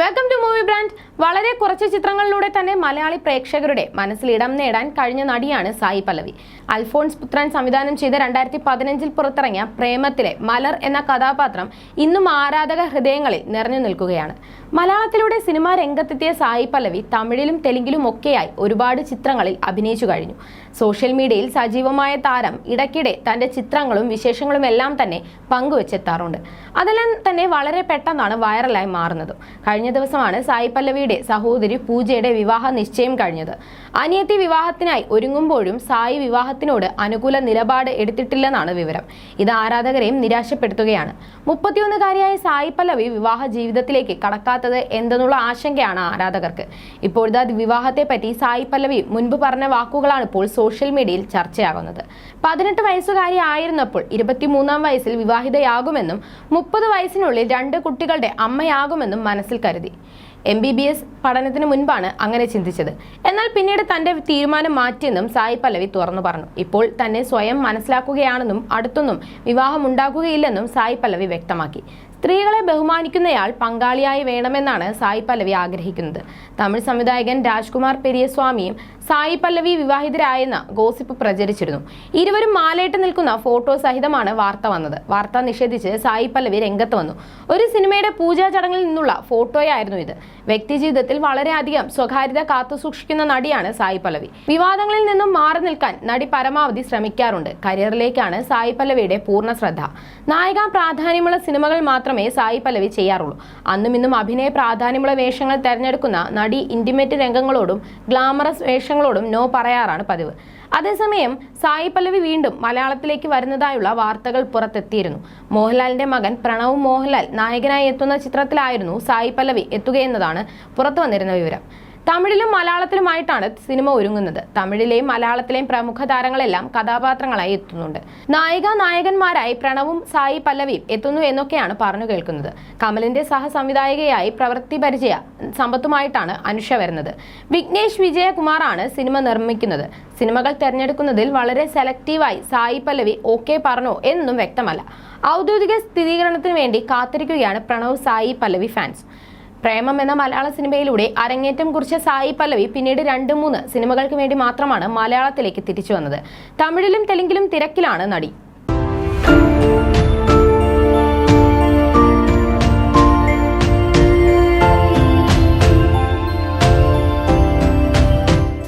Welcome to movie brand വളരെ കുറച്ച് ചിത്രങ്ങളിലൂടെ തന്നെ മലയാളി പ്രേക്ഷകരുടെ മനസ്സിൽ ഇടം നേടാൻ കഴിഞ്ഞ നടിയാണ് സായി പല്ലവി. അൽഫോൺസ് പുത്രൻ സംവിധാനം ചെയ്ത രണ്ടായിരത്തി പതിനഞ്ചിൽ പുറത്തിറങ്ങിയ പ്രേമത്തിലെ മലർ എന്ന കഥാപാത്രം ഇന്നും ആരാധക ഹൃദയങ്ങളിൽ നിറഞ്ഞു നിൽക്കുകയാണ്. മലയാളത്തിലൂടെ സിനിമാ രംഗത്തെത്തിയ സായി പല്ലവി തമിഴിലും തെലുങ്കിലും ഒക്കെയായി ഒരുപാട് ചിത്രങ്ങളിൽ അഭിനയിച്ചു കഴിഞ്ഞു. സോഷ്യൽ മീഡിയയിൽ സജീവമായ താരം ഇടയ്ക്കിടെ തന്റെ ചിത്രങ്ങളും വിശേഷങ്ങളും എല്ലാം തന്നെ പങ്കുവെച്ചെത്താറുണ്ട്. അതെല്ലാം തന്നെ വളരെ പെട്ടെന്നാണ് വൈറലായി മാറുന്നത്. കഴിഞ്ഞ ദിവസമാണ് സായി പല്ലവിയുടെ സഹോദരി പൂജയുടെ വിവാഹ നിശ്ചയം കഴിഞ്ഞത്. അനിയത്തി വിവാഹത്തിനായി ഒരുങ്ങുമ്പോഴും സായി വിവാഹത്തിനോട് അനുകൂല നിലപാട് എടുത്തിട്ടില്ലെന്നാണ് വിവരം. ഇത് ആരാധകരെയും നിരാശപ്പെടുത്തുകയാണ്. മുപ്പത്തിയൊന്നുകാരിയായ സായി പല്ലവി വിവാഹ ജീവിതത്തിലേക്ക് കടക്കാത്തത് എന്തെന്നുള്ള ആശങ്കയാണ് ആരാധകർക്ക്. ഇപ്പോഴത്തെ വിവാഹത്തെ പറ്റി സായി പല്ലവി മുൻപ് പറഞ്ഞ വാക്കുകളാണ് ഇപ്പോൾ സോഷ്യൽ മീഡിയയിൽ ചർച്ചയാകുന്നത്. പതിനെട്ട് വയസ്സുകാരി ആയിരുന്നപ്പോൾ ഇരുപത്തിമൂന്നാം വയസ്സിൽ വിവാഹിതയാകുമെന്നും മുപ്പത് വയസ്സിനുള്ളിൽ രണ്ട് കുട്ടികളുടെ അമ്മയാകുമെന്നും മനസ്സിൽ കരുതി. എം ബി ബി എസ് പഠനത്തിന് മുൻപാണ് അങ്ങനെ ചിന്തിച്ചത്. എന്നാൽ പിന്നീട് തന്റെ തീരുമാനം മാറ്റിയെന്നും സായി പല്ലവി തുറന്നു പറഞ്ഞു. ഇപ്പോൾ തന്നെ സ്വയം മനസ്സിലാക്കുകയാണെന്നും അടുത്തൊന്നും വിവാഹം ഉണ്ടാക്കുകയില്ലെന്നും സായി പല്ലവി വ്യക്തമാക്കി. സ്ത്രീകളെ ബഹുമാനിക്കുന്നയാൾ പങ്കാളിയായി വേണമെന്നാണ് സായി പല്ലവി ആഗ്രഹിക്കുന്നത്. തമിഴ് സംവിധായകൻ രാജ്കുമാർ പെരിയസ്വാമിയും സായി പല്ലവി വിവാഹിതരായെന്ന ഗോസിപ്പ് പ്രചരിച്ചിരുന്നു. ഇരുവരും മാലയിട്ട് നിൽക്കുന്ന ഫോട്ടോ സഹിതമാണ് വാർത്ത വന്നത്. വാർത്ത നിഷേധിച്ച് സായി പല്ലവി രംഗത്ത് വന്നു. ഒരു സിനിമയുടെ പൂജാ ചടങ്ങിൽ നിന്നുള്ള ഫോട്ടോയായിരുന്നു ഇത്. വ്യക്തിജീവിതത്തിൽ വളരെയധികം സ്വകാര്യത കാത്തുസൂക്ഷിക്കുന്ന നടിയാണ് സായി പല്ലവി. വിവാദങ്ങളിൽ നിന്നും മാറി നിൽക്കാൻ നടി പരമാവധി ശ്രമിക്കാറുണ്ട്. കരിയറിലേക്കാണ് സായി പല്ലവിയുടെ പൂർണ ശ്രദ്ധ. നായിക പ്രാധാന്യമുള്ള സിനിമകൾ മാത്രമേ സായി പല്ലവി ചെയ്യാറുള്ളൂ. അന്നും ഇന്നും അഭിനയ പ്രാധാന്യമുള്ള വേഷങ്ങൾ തെരഞ്ഞെടുക്കുന്ന നടി ഇന്റിമേറ്റ് രംഗങ്ങളോടും ഗ്ലാമറസ് വേഷങ്ങളോടും നോ പറയാറാണ് പതിവ്. അതേസമയം സായി പല്ലവി വീണ്ടും മലയാളത്തിലേക്ക് വരുന്നതായുള്ള വാർത്തകൾ പുറത്തെത്തിയിരുന്നു. മോഹൻലാലിന്റെ മകൻ പ്രണവ് മോഹൻലാൽ നായകനായി എത്തുന്ന ചിത്രത്തിലായിരുന്നു സായി പല്ലവി എത്തുകയെന്നതാണ് പുറത്തു വന്നിരുന്ന വിവരം. തമിഴിലും മലയാളത്തിലുമായിട്ടാണ് സിനിമ ഒരുങ്ങുന്നത്. തമിഴിലെയും മലയാളത്തിലെയും പ്രമുഖ താരങ്ങളെല്ലാം കഥാപാത്രങ്ങളായി എത്തുന്നുണ്ട്. നായിക നായകന്മാരായി പ്രണവും സായി പല്ലവിയും എത്തുന്നു എന്നൊക്കെയാണ് പറഞ്ഞു കേൾക്കുന്നത്. കമലിന്റെ സഹസംവിധായികയായി പ്രവൃത്തി പരിചയ സമ്പത്തുമായിട്ടാണ് അനുഷ വരുന്നത്. വിഘ്നേഷ് വിജയകുമാറാണ് സിനിമ നിർമ്മിക്കുന്നത്. സിനിമകൾ തിരഞ്ഞെടുക്കുന്നതിൽ വളരെ സെലക്റ്റീവായി സായി പല്ലവി ഓക്കെ പറഞ്ഞോ എന്നും വ്യക്തമല്ല. ഔദ്യോഗിക സ്ഥിരീകരണത്തിന് വേണ്ടി കാത്തിരിക്കുകയാണ് പ്രണവ് സായി പല്ലവി ഫാൻസ്. പ്രേമം എന്ന മലയാള സിനിമയിലൂടെ അരങ്ങേറ്റം കുറിച്ച സായി പല്ലവി പിന്നീട് രണ്ട് മൂന്ന് സിനിമകൾക്ക് വേണ്ടി മാത്രമാണ് മലയാളത്തിലേക്ക് തിരിച്ചു വന്നത്. തമിഴിലും തെലുങ്കിലും തിരക്കിലാണ് നടി.